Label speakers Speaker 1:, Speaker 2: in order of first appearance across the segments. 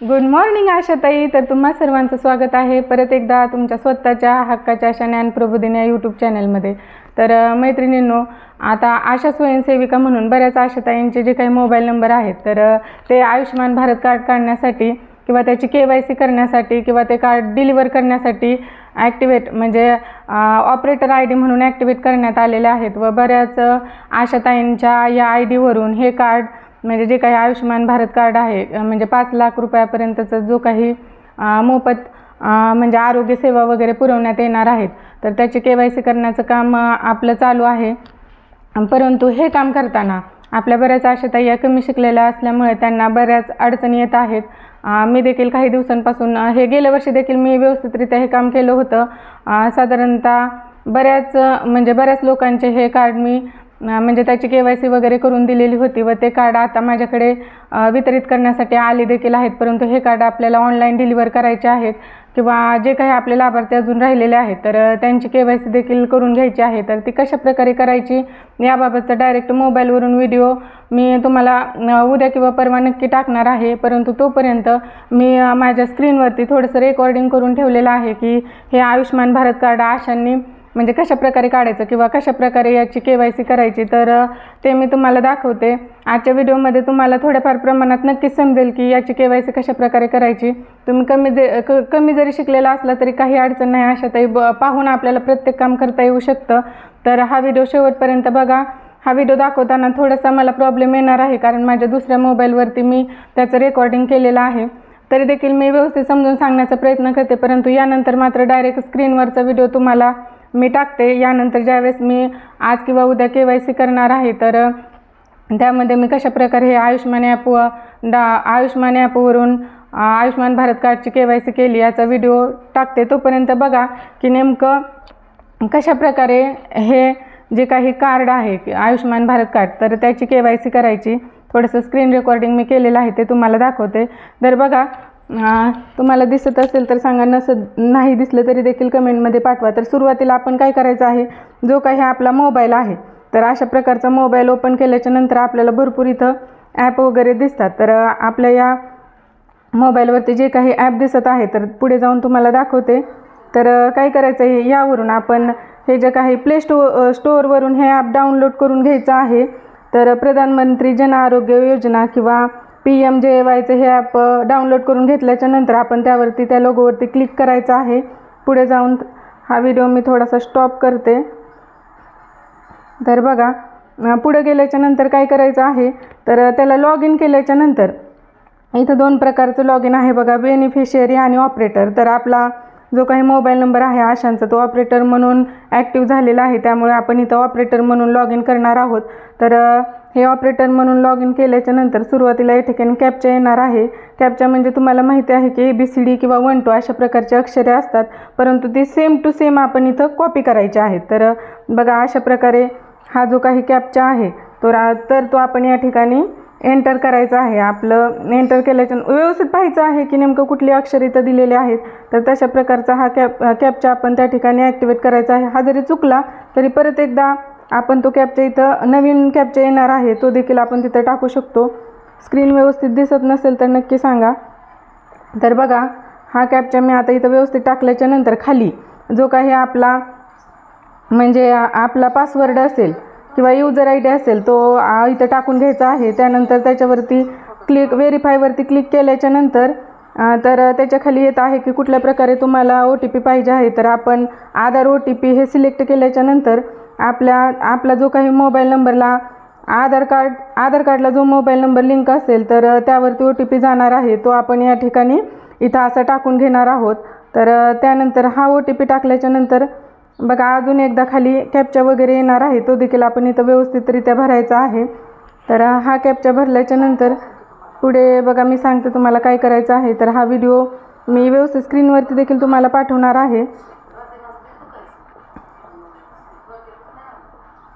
Speaker 1: Good morning आशाताई. तर तुम्हा सर्वांचं स्वागत आहे. परत एकदा तुमच्या स्वतःच्या हक्काच्या अशा ज्ञानप्रबोधिनी या यूट्यूब चॅनलमध्ये तर मैत्रिणींनो आता आशा स्वयंसेविका म्हणून बऱ्याच आशाताईंचे जे काही मोबाईल नंबर आहेत तर ते आयुष्यमान भारत कार्ड काढण्यासाठी किंवा त्याची के वाय सी करण्यासाठी किंवा ते कार्ड डिलिव्हर करण्यासाठी ॲक्टिवेट म्हणजे ऑपरेटर आय डी म्हणून ॲक्टिवेट करण्यात आलेले आहेत व बऱ्याच आशाताईंच्या या आय डीवरून हे कार्ड म्हणजे जे काही आयुष्यमान भारत कार्ड आहे म्हणजे पाच लाख रुपयापर्यंतचा जो काही मोफत म्हणजे आरोग्य सेवा वगैरे पुरवण्यात येणार आहेत तर त्याची के वाय सी करण्याचं काम आपलं चालू आहे. परंतु हे काम करताना आपल्या बऱ्याच आशाताई या कमी शिकलेल्या असल्यामुळे त्यांना बऱ्याच अडचणी येत आहेत. मी देखील काही दिवसांपासून हे गेल्या वर्षी देखील मी व्यवस्थितरित्या हे काम केलं होतं. साधारणतः बऱ्याच म्हणजे बऱ्याच लोकांचे हे कार्ड मी म्हणजे त्याची के वाय सी वगैरे करून दिलेली होती व ते कार्ड आता माझ्याकडे वितरित करण्यासाठी आले देखील आहेत. परंतु हे कार्ड आपल्याला ऑनलाईन डिलिव्हर करायचे आहेत किंवा जे काही आपले लाभार्थी अजून राहिलेले आहेत तर त्यांची के वाय सी देखील करून घ्यायची आहे. तर ती कशा प्रकारे करायची याबाबतचा डायरेक्ट मोबाईलवरून व्हिडिओ मी तुम्हाला उद्या किंवा परवा नक्की टाकणार आहे. परंतु तोपर्यंत मी माझ्या स्क्रीनवरती थोडंसं रेकॉर्डिंग करून ठेवलेलं आहे की हे आयुष्यमान भारत कार्ड आशांनी म्हणजे कशा प्रकारे काढायचं किंवा कशा प्रकारे याची के वाय सी करायची तर ते मी तुम्हाला दाखवते. आजच्या व्हिडिओमध्ये तुम्हाला थोड्याफार प्रमाणात नक्कीच समजेल की याची के वाय सी कशा प्रकारे करायची. तुम्ही कमी जे क कमी जरी शिकलेला असला तरी काही अडचण नाही अशा ताई ब पाहून आपल्याला प्रत्येक काम करता येऊ शकतं. तर हा व्हिडिओ शेवटपर्यंत बघा. हा व्हिडिओ दाखवताना थोडासा मला प्रॉब्लेम येणार आहे कारण माझ्या दुसऱ्या मोबाईलवरती मी त्याचं रेकॉर्डिंग केलेलं आहे. तरी देखील मी व्यवस्थित समजून सांगण्याचा प्रयत्न करते परंतु यानंतर मात्र डायरेक्ट स्क्रीनवरचा व्हिडिओ तुम्हाला मी टाकते. यानंतर ज्यावेळेस मी आज किंवा उद्या के वाय सी करणार आहे तर त्यामध्ये मी कशा प्रकारे हे आयुष्मान ॲप व डा आयुष्मान ॲपवरून आयुष्मान भारत कार्डची के वाय सी केली याचा व्हिडिओ टाकते. तोपर्यंत बघा की नेमकं कशा प्रकारे हे जे काही कार्ड आहे की आयुष्मान भारत कार्ड तर त्याची के वाय सी करायची. थोडंसं स्क्रीन रेकॉर्डिंग मी केलेलं आहे ते तुम्हाला दाखवते. तर बघा तुम्हाला दिसत असेल तर सांगा नसत नाही दिसलं तरी देखील कमेंटमध्ये पाठवा. तर सुरुवातीला आपण काय करायचं आहे? जो काही आपला मोबाईल आहे तर अशा प्रकारचा मोबाईल ओपन केल्याच्यानंतर आपल्याला भरपूर इथं ॲप वगैरे दिसतात. तर आपल्या या मोबाईलवरती जे काही ॲप दिसत आहे तर पुढे जाऊन तुम्हाला दाखवते. तर काय करायचं आहे? यावरून आपण हे जे काही प्ले स्टो स्टोअरवरून हे ॲप डाउनलोड करून घ्यायचं आहे. तर प्रधानमंत्री जन आरोग्य योजना किंवा पी एम जे वायचं हे ॲप डाउनलोड करून घेतल्याच्या नंतर आपण त्यावरती त्या लोगोवरती क्लिक करायचं आहे. पुढे जाऊन हा व्हिडिओ मी थोडासा स्टॉप करते. तर बघा पुढे गेल्याच्यानंतर काय करायचं आहे? तर त्याला लॉग इन केल्याच्यानंतर इथं दोन प्रकारचं लॉग इन आहे बघा बेनिफिशियरी आणि ऑपरेटर तर आपला जो काही मोबाईल नंबर आहे आशांचा तो ऑपरेटर म्हणून ॲक्टिव्ह झालेला आहे. त्यामुळे आपण इथं ऑपरेटर म्हणून लॉग इन करणार आहोत. तर हे ऑपरेटर म्हणून लॉग इन केल्याच्यानंतर सुरुवातीला या ठिकाणी कॅप्चा येणार आहे. कॅप्चा म्हणजे तुम्हाला माहिती आहे की ए बी सी डी किंवा वन टू अशा प्रकारचे अक्षरे असतात. परंतु ती सेम टू सेम आपण इथं कॉपी करायचे आहेत तर बघा अशा प्रकारे हा जो काही कॅप्चा आहे तो रा तर तो आपण या ठिकाणी एंटर करायचं आहे. आपलं एंटर केल्याच्या व्यवस्थित पाहायचं आहे की नेमकं कुठली अक्षर इथं दिलेले आहेत. तर तशा प्रकारचा हा कॅप कॅपचा आपण त्या ठिकाणी ॲक्टिवेट करायचा आहे. हा जरी चुकला तरी परत एकदा आपण तो कॅपच्या इथं नवीन कॅपचा येणार आहे. तो देखील आपण तिथं टाकू शकतो. स्क्रीन व्यवस्थित दिसत नसेल तर नक्की सांगा. तर बघा हा कॅपचा मी आता इथं व्यवस्थित टाकल्याच्या नंतर खाली जो काही आपला म्हणजे आपला पासवर्ड असेल किंवा युजर आय डी असेल तो इथं टाकून घ्यायचा आहे. त्यानंतर त्याच्यावरती क्लिक व्हेरीफायवरती क्लिक केल्याच्यानंतर तर त्याच्याखाली येत आहे की कुठल्या प्रकारे तुम्हाला ओ टी पी पाहिजे आहे. तर आपण आधार ओ टी पी हे सिलेक्ट केल्याच्यानंतर आपल्या आपला जो काही मोबाईल नंबरला आधार कार्ड आधार कार्डला जो मोबाईल नंबर लिंक असेल तर त्यावरती ओ टी पी जाणार आहे. तो आपण या ठिकाणी इथं असं टाकून घेणार आहोत. तर त्यानंतर हा ओ टी पी टाकल्याच्या नंतर बघा अजून एकदा खाली कॅपचा वगैरे येणार आहे. तो देखील आपण इथं व्यवस्थितरित्या भरायचा आहे. तर हा कॅपचा भरल्याच्या नंतर पुढे बघा मी सांगते तुम्हाला काय करायचं आहे. तर हा व्हिडिओ मी व्यवस्थित स्क्रीनवरती देखील तुम्हाला पाठवणार आहे.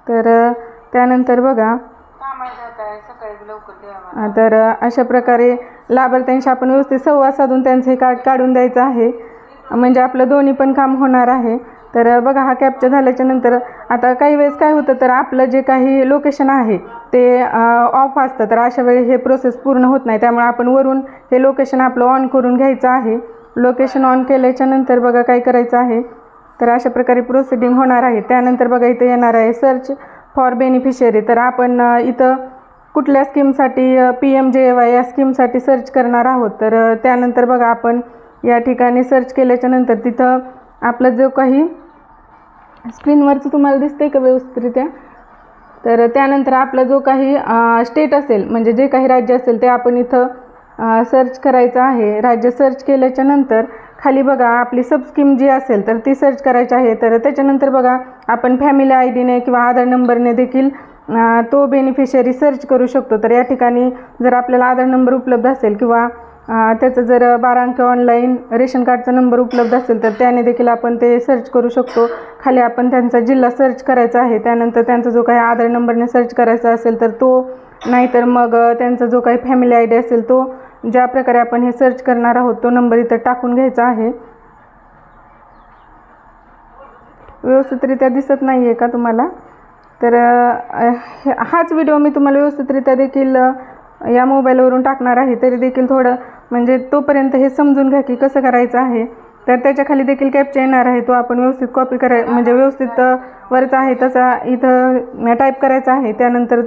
Speaker 1: तर त्यानंतर बघा तर अशा प्रकारे लाभार्थ्यांशी आपण व्यवस्थित संवाद साधून त्यांचं हे कार्ड काढून द्यायचं आहे. म्हणजे आपलं दोन्ही पण काम होणार आहे. तर बघा हा कॅप्चर झाल्याच्यानंतर आता काही वेळेस काय होतं तर आपलं जे काही लोकेशन आहे ते ऑफ असतं. तर अशा वेळी हे प्रोसेस पूर्ण होत नाही. त्यामुळे आपण वरून हे लोकेशन आपलं ऑन करून घ्यायचं आहे. लोकेशन ऑन केल्याच्यानंतर बघा काय करायचं आहे. तर अशा प्रकारे प्रोसिडिंग होणार आहे. त्यानंतर बघा इथं येणार आहे सर्च फॉर बेनिफिशियरी तर आपण इथं कुठल्या स्कीमसाठी पी एम जे वाय या स्कीमसाठी सर्च करणार आहोत. तर त्यानंतर बघा आपण या ठिकाणी सर्च केल्याच्यानंतर तिथं आपला जो काही स्क्रीनवरचं तुम्हाला दिसतंय का व्यवस्थितरित्या? तर त्यानंतर आपला जो काही स्टेट असेल म्हणजे जे काही राज्य असेल ते आपण इथं सर्च करायचं आहे. राज्य सर्च केल्याच्यानंतर खाली बघा आपली सब स्कीम जी असेल तर ती सर्च करायची आहे. तर त्याच्यानंतर बघा आपण फॅमिली आय डीने किंवा आधार नंबरने देखील तो बेनिफिशियरी सर्च करू शकतो. तर या ठिकाणी जर आपल्याला आधार नंबर उपलब्ध असेल किंवा त्याचं जर बारा अंक ऑनलाईन रेशन कार्डचा नंबर उपलब्ध असेल तर त्याने देखील आपण ते सर्च करू शकतो. खाली आपण त्यांचा जिल्हा सर्च करायचा आहे. त्यानंतर त्यांचा जो काही आधार नंबरने सर्च करायचा असेल तर तो नाहीतर मग त्यांचा जो काही फॅमिली आय डी असेल तो ज्या प्रकारे आपण हे सर्च करणार आहोत तो नंबर इथं टाकून घ्यायचा आहे. व्यवस्थितरित्या दिसत नाही आहे का तुम्हाला? तर हे- हाच व्हिडिओ मी तुम्हाला व्यवस्थितरित्या देखील या मोबाईलवरून टाकणार आहे तरी देखील थोडं म्हणजे तोपर्यंत हे समजून घ्या की कसं करायचं आहे. तर त्याच्याखाली देखील कॅप्चा येणार आहे तो आपण व्यवस्थित कॉपी कराय म्हणजे व्यवस्थित वरचा आहे तसा इथं टाईप करायचा आहे. त्यानंतर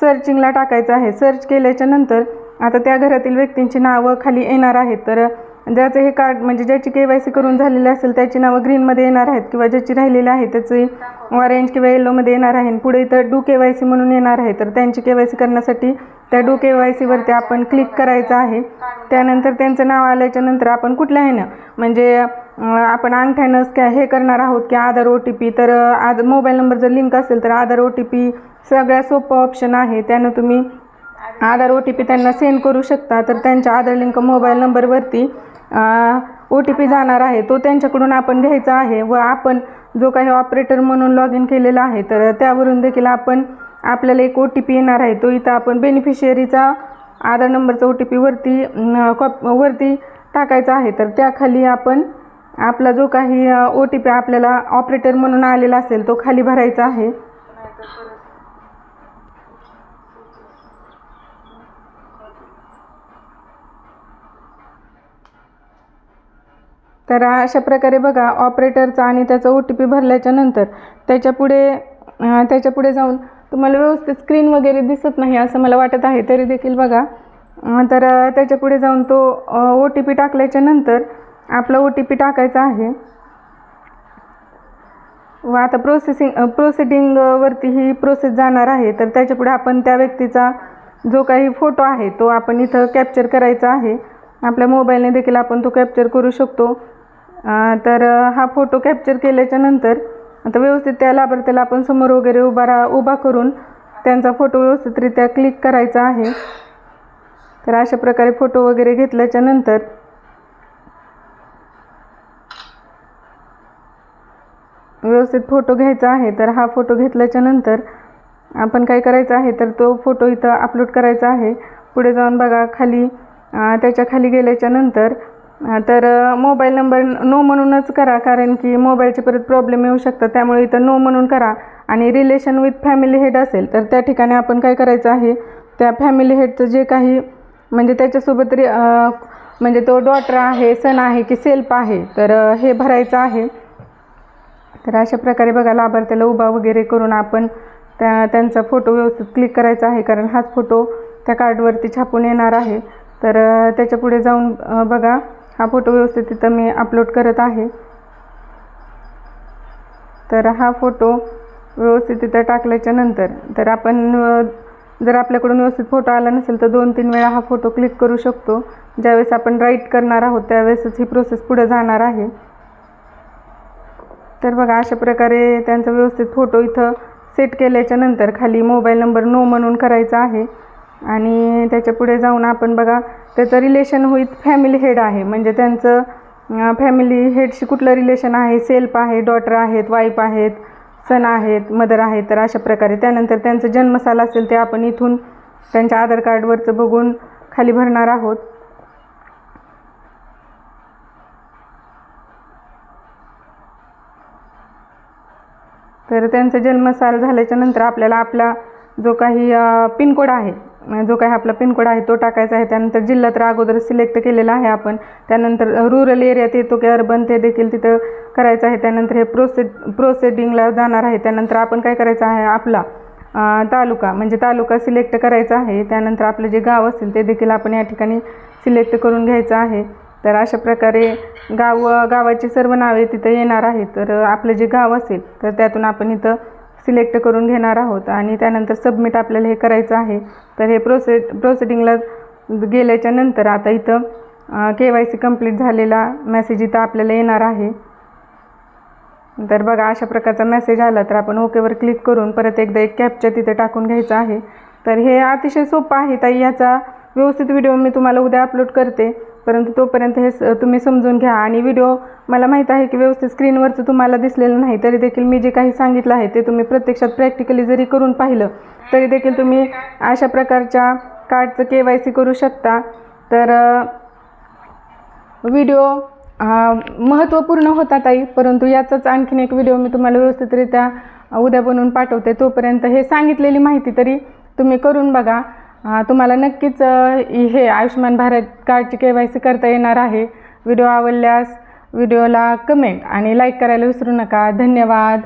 Speaker 1: सर्चिंगला टाकायचं आहे. सर्च केल्याच्यानंतर आता त्या घरातील व्यक्तींची नावं खाली येणार आहेत. तर ज्याचं हे कार्ड म्हणजे ज्याची के वाय सी करून झालेली असेल त्याची नावं ग्रीनमध्ये येणार आहेत किंवा ज्याची राहिलेली आहे त्याची ऑरेंज किंवा येल्लोमध्ये येणार आहे. आणि पुढे इथं डू के वाय सी म्हणून येणार आहे. तर त्यांची के वाय सी करण्यासाठी त्या डू के वाय सीवरती आपण क्लिक करायचं आहे. त्यानंतर त्यांचं नाव आल्याच्यानंतर आपण कुठल्या ह्यानं म्हणजे आपण अंगठ्यानं स्कॅ हे करणार आहोत की आधार ओ टी पी तर आध मोबाईल नंबर जर लिंक असेल तर आधार ओ टी पी सगळ्यात सोपं ऑप्शन आहे. त्यानं तुम्ही आधार ओ टी पी त्यांना सेंड करू शकता. तर त्यांच्या आधार लिंक मोबाईल नंबरवरती ओ टी पी जाणार आहे तो त्यांच्याकडून आपण घ्यायचा आहे व आपण जो काही ऑपरेटर म्हणून लॉग इन केलेला आहे तर त्यावरून देखील आपण आपल्याला एक ओ टी पी येणार आहे. तो इथं आपण बेनिफिशियरीचा आधार नंबरचा ओ टी पी वरती कॉप वरती टाकायचा आहे. तर त्याखाली आपण आपला जो काही ओ टी पी आपल्याला ऑपरेटर म्हणून आलेला असेल तो खाली भरायचा आहे. तर अशा प्रकारे बघा ऑपरेटरचा आणि त्याचा ओ टी पी भरल्याच्या नंतर त्याच्यापुढे त्याच्यापुढे जाऊन तुम्हाला व्यवस्थित स्क्रीन वगैरे दिसत नाही असं मला वाटत आहे. तरी देखील बघा तर त्याच्यापुढे जाऊन तो ओ टी पी टाकल्याच्या नंतर आपला ओ टी पी टाकायचा आहे. व आता प्रोसेसिंग प्रोसिडिंगवरती ही प्रोसेस जाणार आहे. तर त्याच्यापुढे आपण त्या व्यक्तीचा जो काही फोटो आहे तो आपण इथं कॅप्चर करायचा आहे. आपल्या मोबाईलने देखील आपण तो कॅप्चर करू शकतो. तर हा फोटो कॅप्चर केल्याच्यानंतर आता व्यवस्थित त्या लाभार्थ्याला आपण समोर वगैरे उभा रा उभा करून त्यांचा फोटो व्यवस्थितरित्या क्लिक करायचा आहे. तर अशा प्रकारे फोटो वगैरे घेतल्याच्या नंतर व्यवस्थित फोटो घ्यायचा आहे. तर हा फोटो घेतल्याच्या नंतर आपण काय करायचं आहे तर तो फोटो इथं अपलोड करायचा आहे. पुढे जाऊन बघा खाली त्याच्याखाली गेल्याच्यानंतर तर मोबाईल नंबर नो म्हणूनच करा कारण की मोबाईलचे परत प्रॉब्लेम येऊ शकतात. त्यामुळे इथं नो म्हणून करा. आणि रिलेशन विथ फॅमिली हेड असेल तर त्या ठिकाणी आपण काय करायचं आहे त्या फॅमिली हेडचं जे काही म्हणजे त्याच्यासोबत रि म्हणजे तो डॉटर आहे सन आहे की सेल्फ आहे तर हे भरायचं आहे. तर अशा प्रकारे बघा लाभार्थ्याला उभा वगैरे करून आपण त्या त्यांचा फोटो व्यवस्थित क्लिक करायचा आहे कारण हाच फोटो त्या कार्डवरती छापून येणार आहे. तर त्याच्या पुढे जाऊन बघा. हा फोटो व्यवस्थित तिथं मी अपलोड करत आहे. तर हा फोटो व्यवस्थित तिथं टाकल्याच्या नंतर तर आपण जर आपल्याकडून व्यवस्थित फोटो आला नसेल तर दोन तीन वेळा हा फोटो क्लिक करू शकतो. ज्यावेळेस आपण राईट करणार आहोत त्यावेळेसच ही प्रोसेस पुढे जाणार आहे. तर बघा अशा प्रकारे त्यांचा व्यवस्थित फोटो इथं सेट केल्याच्यानंतर खाली मोबाईल नंबर नो म्हणून करायचा आहे. आणि त्याच्या पुढे जाऊन आपण बघा त्याचं रिलेशन होईत फॅमिली हेड आहे. म्हणजे त्यांचं फॅमिली हेडशी कुठलं रिलेशन आहे? सेल्फ आहे डॉटर आहेत वाईफ आहेत सन आहेत मदर आहेत. तर अशा प्रकारे त्यानंतर त्यांचं जन्मसाल असेल ते आपण इथून त्यांच्या आधार कार्डवरचं बघून खाली भरणार आहोत. तर त्यांचं जन्मसाल झाल्याच्यानंतर आपल्याला आपला जो काही पिनकोड आहे म्हणजे जो काही आपला पिनकोड आहे तो टाकायचा आहे. त्यानंतर जिल्हा तर अगोदर सिलेक्ट केलेला आहे आपण. त्यानंतर रुरल एरियात येतो की अर्बन ते देखील तिथं करायचं आहे. त्यानंतर हे प्रोसेड प्रोसेडिंगला जाणार आहे. त्यानंतर आपण काय करायचं आहे? आपला तालुका म्हणजे तालुका सिलेक्ट करायचा आहे. त्यानंतर आपलं जे गाव असेल ते देखील आपण या ठिकाणी सिलेक्ट करून घ्यायचं आहे. तर अशा प्रकारे गाव गावाची सर्व नावे तिथं येणार आहेत. तर आपलं जे गाव असेल तर त्यातून आपण इथं सिलेक्ट करून घेणार आहोत आणि त्यानंतर सबमिट आपल्याला हे करायचं आहे. तर हे प्रोसे प्रोसेडिंगला गेल्याच्यानंतर आता इथं के वाय सी कंप्लीट झालेला मेसेज इथं आपल्याला येणार आहे. तर बघा अशा प्रकारचा मेसेज आला तर आपण ओकेवर क्लिक करून परत एकदा एक कॅपच्या तिथे टाकून घ्यायचं आहे. तर हे अतिशय सोपं आहे ताई याचा व्यवस्थित व्हिडिओ मी तुम्हाला उद्या अपलोड करते. परंतु तोपर्यंत हे स तुम्ही समजून घ्या. आणि व्हिडिओ मला माहीत आहे की व्यवस्थित स्क्रीनवरचं तुम्हाला दिसलेलं नाही तरी देखील मी जे काही सांगितलं आहे ते तुम्ही प्रत्यक्षात प्रॅक्टिकली जरी करून पाहिलं तरी देखील तुम्ही अशा प्रकारच्या कार्डचं के वाय सी करू शकता. तर व्हिडिओ महत्त्वपूर्ण होता ताई परंतु याचाच आणखीन एक व्हिडिओ मी तुम्हाला व्यवस्थितरित्या उद्या बनवून पाठवते. तोपर्यंत हे सांगितलेली माहिती तरी तुम्ही करून बघा. तुम्हाला नक्कीच हे आयुष्यमान भारत कार्डची के वाय सी करता येणार आहे. व्हिडिओ आवडल्यास व्हिडिओला कमेंट आणि लाईक करायला विसरू नका. धन्यवाद.